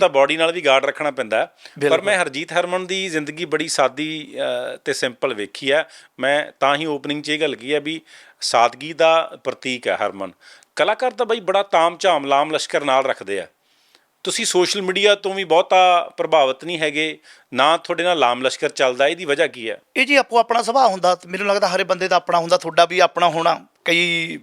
ਤਾਂ ਬਾਡੀ ਨਾਲ ਵੀ ਗਾਰਡ ਰੱਖਣਾ ਪੈਂਦਾ। ਪਰ। ਮੈਂ ਹਰਜੀਤ ਹਰਮਨ ਦੀ ਜ਼ਿੰਦਗੀ ਬੜੀ ਸਾਦੀ ਤੇ ਸਿੰਪਲ ਵੇਖੀ ਹੈ। ਮੈਂ ਤਾਂ ਹੀ ਓਪਨਿੰਗ 'ਚ ਇਹ ਗੱਲ ਕੀ ਹੈ ਵੀ ਸਾਦਗੀ ਦਾ ਪ੍ਰਤੀਕ ਹੈ ਹਰਮਨ। ਕਲਾਕਾਰ ਤਾਂ ਬਈ ਬੜਾ ਤਾਮ-ਝਾਮ ਲਾਮ ਲਸ਼ਕਰ ਨਾਲ ਰੱਖਦੇ ਆ। ਤੁਸੀਂ ਸੋਸ਼ਲ ਮੀਡੀਆ ਤੋਂ ਵੀ ਬਹੁਤਾ ਪ੍ਰਭਾਵਿਤ ਨਹੀਂ ਹੈਗੇ ਨਾ ਤੁਹਾਡੇ ਨਾਲ ਲਾਮ ਲਸ਼ਕਰ ਚੱਲਦਾ ਇਹਦੀ ਵਜ੍ਹਾ ਕੀ ਹੈ? ਇਹ ਜੀ ਆਪੋ ਆਪਣਾ ਸੁਭਾਅ ਹੁੰਦਾ ਮੈਨੂੰ ਲੱਗਦਾ ਹਰੇ ਬੰਦੇ ਦਾ ਆਪਣਾ ਹੁੰਦਾ ਤੁਹਾਡਾ ਵੀ ਆਪਣਾ ਹੋਣਾ। ਕਈ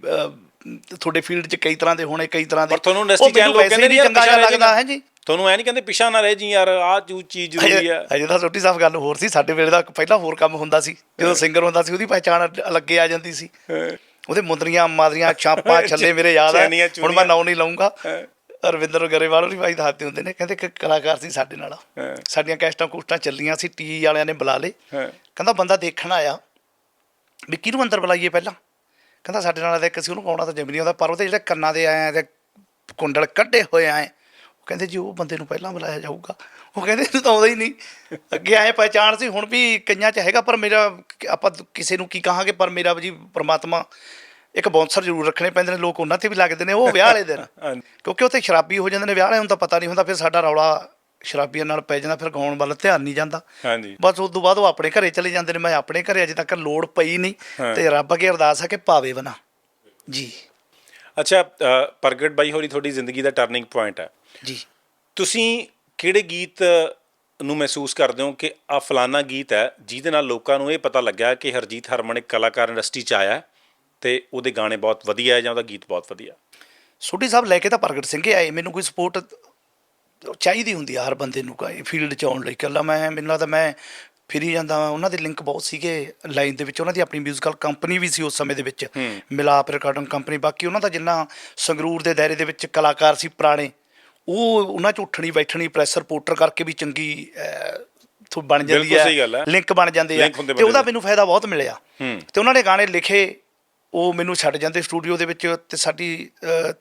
ਤੁਹਾਡੇ ਫੀਲਡ 'ਚ ਕਈ ਤਰ੍ਹਾਂ ਦੇ ਹੋਣੇ ਕਈ ਤਰ੍ਹਾਂ ਦੇ ਪਰ ਤੁਹਾਨੂੰ ਚੈਨਲ ਮੈਨੂੰ ਲੋਕ ਕਹਿੰਦੇ ਨਹੀਂ ਚੰਗਾ ਲੱਗਦਾ ਹੈ ਜੀ। ਤੁਹਾਨੂੰ ਐ ਨਹੀਂ ਕਹਿੰਦੇ ਪਿਛਾ ਨਾ ਰਹਿ ਜੀ ਯਾਰ ਆਹ ਚੂ ਚੀਜ਼ ਜ਼ਰੂਰੀ ਹੈ ਅਜੇ ਤਾਂ ਛੋਟੀ ਸਾਹਿਬ ਗੱਲ ਹੋਰ ਸੀ ਸਾਡੇ ਵੇਲੇ ਦਾ ਪਹਿਲਾਂ ਹੋਰ ਕੰਮ ਹੁੰਦਾ ਸੀ ਜਦੋਂ ਸਿੰਗਰ ਹੁੰਦਾ ਸੀ ਉਹਦੀ ਪਹਿਚਾਣ ਅਲੱਗੇ ਆ ਜਾਂਦੀ ਸੀ। ਉਹਦੇ ਮੁੰਦਰੀਆਂ ਮਾਦਰੀਆਂ ਛਾਪਾਂ ਛੱਲੇ ਮੇਰੇ ਯਾਦ ਆ। ਹੁਣ ਮੈਂ ਚੂੜੀਆਂ। ਨਾਂ ਨਹੀਂ ਲਵਾਂਗਾ ਅਰਵਿੰਦਰ ਗਰੇਵਾਲ ਹੋਰੀ ਭਾਈ ਦੱਸਦੇ ਹੁੰਦੇ ਨੇ ਕਹਿੰਦੇ ਕਿ ਕਲਾਕਾਰ ਸੀ ਸਾਡੇ ਨਾਲ। ਸਾਡੀਆਂ ਕੈਸਟਾਂ ਕੁਸਟਾਂ ਚੱਲੀਆਂ ਸੀ ਟੀ ਵਾਲਿਆਂ ਨੇ ਬੁਲਾ ਲੇ ਹਾਂ। ਕਹਿੰਦਾ ਬੰਦਾ ਦੇਖਣ ਆਇਆ ਵੀ ਕਿਹਨੂੰ ਅੰਦਰ ਬੁਲਾਈਏ ਪਹਿਲਾਂ? ਕਹਿੰਦਾ ਸਾਡੇ ਨਾਲ ਤਾਂ ਇੱਕ ਸੀ ਉਹਨੂੰ ਪਾਉਣਾ ਤਾਂ ਜਮੀ ਨਹੀਂ ਆਉਂਦਾ ਪਰ ਉਹਦੇ ਜਿਹੜੇ ਕੰਨਾਂ ਦੇ ਆਏ ਆ ਤੇ ਕੁੰਡਲ ਕੱਢੇ ਹੋਏ ਆਏ ਕਹਿੰਦੇ ਜੀ ਉਹ ਬੰਦੇ ਨੂੰ ਪਹਿਲਾਂ ਬੁਲਾਇਆ ਜਾਊਗਾ। ਉਹ ਕਹਿੰਦੇ ਇਹਨੂੰ ਤਾਂ ਆਉਂਦਾ ਹੀ ਨਹੀਂ। ਅੱਗੇ ਆਏ ਪਹਿਚਾਣ ਸੀ ਹੁਣ ਵੀ ਕਈਆਂ 'ਚ ਹੈਗਾ ਪਰ ਮੇਰਾ ਆਪਾਂ ਕਿਸੇ ਨੂੰ ਕੀ ਕਹਾਂਗੇ ਪਰ ਮੇਰਾ ਜੀ ਪ੍ਰਮਾਤਮਾ ਇੱਕ ਬੌਂਸਰ ਜ਼ਰੂਰ ਰੱਖਣੇ ਪੈਂਦੇ ਨੇ ਲੋਕ ਉਹਨਾਂ ਤੇ ਵੀ ਲੱਗਦੇ ਨੇ ਉਹ ਵਿਆਹ ਵਾਲੇ ਦਿਨ। ਕਿਉਂਕਿ ਉੱਥੇ ਸ਼ਰਾਬੀ ਹੋ ਜਾਂਦੇ ਨੇ ਵਿਆਹ ਵਾਲਿਆਂ ਨੂੰ ਤਾਂ ਪਤਾ ਨਹੀਂ ਹੁੰਦਾ ਫਿਰ ਸਾਡਾ ਰੌਲਾ ਸ਼ਰਾਬੀਆਂ ਨਾਲ ਪੈ ਜਾਂਦਾ ਫਿਰ ਗਾਉਣ ਵੱਲ ਧਿਆਨ ਨਹੀਂ ਜਾਂਦਾ। ਹਾਂਜੀ ਬਸ ਉਸ ਤੋਂ ਬਾਅਦ ਉਹ ਆਪਣੇ ਘਰੇ ਚਲੇ ਜਾਂਦੇ ਨੇ ਮੈਂ ਆਪਣੇ ਘਰੇ ਅਜੇ ਤੱਕ ਲੋੜ ਪਈ ਨਹੀਂ। ਤੇ ਰੱਬ ਅੱਗੇ ਅਰਦਾਸ ਹੈ ਕਿ ਪਾਵੇ ਬਣਾ। ਜੀ। ਅੱਛਾ ਅ, ਪ੍ਰਗਟ ਬਾਈ ਹੋਰੀ ਤੁਹਾਡੀ ਜ਼ਿੰਦਗੀ ਦਾ ਟਰਨਿੰਗ ਪੁਆਇੰਟ ਹੈ। ਜੀ। ਤੁਸੀਂ ਕਿਹੜੇ ਗੀਤ ਨੂੰ ਮਹਿਸੂਸ ਕਰਦੇ ਹੋ ਕਿ ਆ ਫਲਾਨਾ ਗੀਤ ਹੈ ਜਿਹਦੇ ਨਾਲ ਲੋਕਾਂ ਨੂੰ ਇਹ ਪਤਾ ਲੱਗਿਆ ਕਿ ਹਰਜੀਤ ਹਰਮਨ ਇੱਕ ਕਲਾਕਾਰ ਇੰਡਸਟਰੀ 'ਚ ਆਇਆ ਹੈ ਤੇ ਉਹਦੇ ਗਾਣੇ ਬਹੁਤ ਵਧੀਆ ਹੈ ਜਾਂ ਉਹਦਾ ਗੀਤ ਬਹੁਤ ਵਧੀਆ ਸੋਢੀ ਸਾਹਿਬ ਲੈ ਕੇ ਤਾਂ ਪ੍ਰਗਟ ਸਿੰਘ ਹੀ ਆਏ ਮੈਨੂੰ ਕੋਈ ਸਪੋਰਟ ਚਾਹੀਦੀ ਹੁੰਦੀ ਆ ਹਰ ਬੰਦੇ ਨੂੰ ਕੋਈ ਫੀਲਡ 'ਚ ਆਉਣ ਲਈ। ਇਕੱਲਾ ਮੈਂ ਮੈਨੂੰ ਲੱਗਦਾ ਮੈਂ ਫਿਰੀ ਜਾਂਦਾ ਵਾਂ। ਉਹਨਾਂ ਦੇ ਲਿੰਕ ਬਹੁਤ ਸੀਗੇ ਲਾਈਨ ਦੇ ਵਿੱਚ। ਉਹਨਾਂ ਦੀ ਆਪਣੀ ਮਿਊਜ਼ੀਕਲ ਕੰਪਨੀ ਵੀ ਸੀ ਉਸ ਸਮੇਂ ਦੇ ਵਿੱਚ। ਮਿਲਾਪ ਰਿਕਾਰਡਿੰਗ ਕੰਪਨੀ ਬਾਕੀ ਉਹਨਾਂ ਦਾ ਜਿੰਨਾ ਸੰਗਰੂਰ ਦੇ ਦਾਇਰੇ ਦੇ ਵਿੱਚ ਕਲਾਕਾਰ ਸੀ ਪੁਰਾਣੇ ਉਹ ਉਹਨਾਂ 'ਚ ਉੱਠਣੀ ਬੈਠਣੀ ਪ੍ਰੈਸ ਰਿਪੋਰਟਰ ਕਰਕੇ ਵੀ ਚੰਗੀ ਥੋ ਬਣ ਜਾਂਦੀ ਹੈ। ਲਿੰਕ ਬਣ ਜਾਂਦੇ ਆ। ਤੇ ਉਹਦਾ। ਮੈਨੂੰ ਫਾਇਦਾ ਬਹੁਤ ਮਿਲਿਆ। ਤੇ ਉਹਨਾਂ ਨੇ ਗਾਣੇ ਲਿਖੇ ਉਹ ਮੈਨੂੰ ਛੱਡ ਜਾਂਦੇ ਸਟੂਡੀਓ ਦੇ ਵਿੱਚ ਤੇ ਸਾਡੀ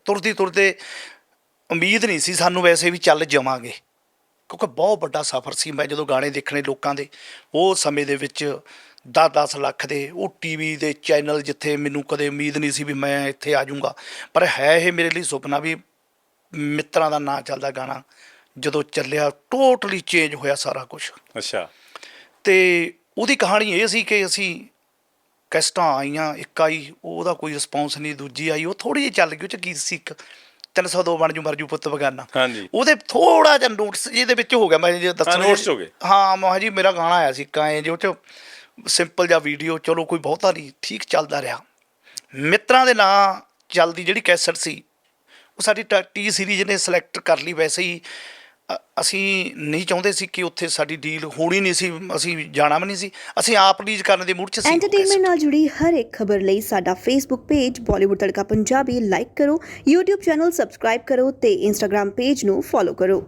ਤੁਰਦੀ ਤੁਰਦੇ ਉਮੀਦ ਨਹੀਂ ਸੀ। ਸਾਨੂੰ ਵੈਸੇ ਵੀ ਚੱਲ ਜਾਵਾਂਗੇ। ਕਿਉਂਕਿ ਬਹੁਤ ਵੱਡਾ ਸਫ਼ਰ ਸੀ। ਮੈਂ ਜਦੋਂ ਗਾਣੇ ਦੇਖਣੇ ਲੋਕਾਂ ਦੇ ਉਹ ਸਮੇਂ ਦੇ ਵਿੱਚ 10-10 ਲੱਖ ਦੇ ਉਹ ਟੀਵੀ ਦੇ ਚੈਨਲ ਜਿੱਥੇ ਮੈਨੂੰ ਕਦੇ ਉਮੀਦ ਨਹੀਂ ਸੀ ਵੀ ਮੈਂ ਇੱਥੇ ਆ ਜਾਊਂਗਾ। ਪਰ ਹੈ ਇਹ ਮੇਰੇ ਲਈ ਸੁਪਨਾ ਵੀ ਮਿੱਤਰਾਂ ਦਾ ਨਾਂ ਚੱਲਦਾ ਗਾਣਾ ਜਦੋਂ ਚੱਲਿਆ ਟੋਟਲੀ ਚੇਂਜ ਹੋਇਆ ਸਾਰਾ ਕੁਝ ਅੱਛਾ। ਤੇ ਉਹਦੀ ਕਹਾਣੀ ਇਹ ਸੀ ਕਿ ਅਸੀਂ ਕੈਸਟਾਂ ਆਈਆਂ ਇੱਕ ਆਈ ਉਹਦਾ ਕੋਈ ਰਿਸਪੌਂਸ ਨਹੀਂ ਦੂਜੀ ਆਈ ਉਹ ਥੋੜੀ ਜਿਹੀ ਚੱਲ ਗਈ ਉਹ ਚ ਕੀ ਸੀ ਇੱਕ। 302 ਬਣ ਜੂ ਮਰ ਜੂ ਪੁੱਤ ਬਗਾਨਾ ਹਾਂਜੀ। ਉਹਦੇ ਥੋੜਾ ਜਿਹਾ ਨੋਟਸ ਇਹਦੇ ਵਿੱਚ ਹੋ ਗਿਆ ਮੈਂ ਜੇ ਦੱਸਣਾ notes ਹੋ ਗਏ। ਹਾਂ ਮੈਂ ਕਿਹਾ ਜੀ ਮੇਰਾ ਗਾਣਾ ਆਇਆ ਸੀ ਕਾਏ ਜੋ ਚ ਸਿੰਪਲ ਜਿਹਾ ਵੀਡੀਓ ਚਲੋ ਕੋਈ ਬਹੁਤਾ ਨਹੀਂ ਠੀਕ ਚੱਲਦਾ ਰਿਹਾ ਮਿੱਤਰਾਂ ਦੇ ਨਾਂ ਚੱਲਦੀ ਜਿਹੜੀ ਕੈਸਟ ਸੀ ਉਹ ਸਾਡੀ ਟੀ ਸੀਰੀਜ਼ ਨੇ ਸਿਲੈਕਟ ਕਰ ਲਈ ਵੈਸੇ ਹੀ ਅਸੀਂ ਨਹੀਂ ਚਾਹੁੰਦੇ ਸੀ ਕਿ ਉੱਥੇ ਸਾਡੀ ਡੀਲ ਹੋਣੀ ਨਹੀਂ ਸੀ, ਅਸੀਂ ਜਾਣਾ ਵੀ ਨਹੀਂ ਸੀ। ਅਸੀਂ ਆਪ ਰੀਲੀਜ਼ ਕਰਨ ਦੇ ਮੂਡ 'ਚ ਸੀ। ਐਂਟਰਟੇਨਮੈਂਟ ਨਾਲ ਜੁੜੀ ਹਰ ਇੱਕ ਖਬਰ ਲਈ ਸਾਡਾ Facebook page Bollywood Tadka Punjabi like ਕਰੋ, YouTube ਚੈਨਲ ਸਬਸਕ੍ਰਾਈਬ ਕਰੋ ਤੇ Instagram ਪੇਜ ਨੂੰ ਫੋਲੋ ਕਰੋ।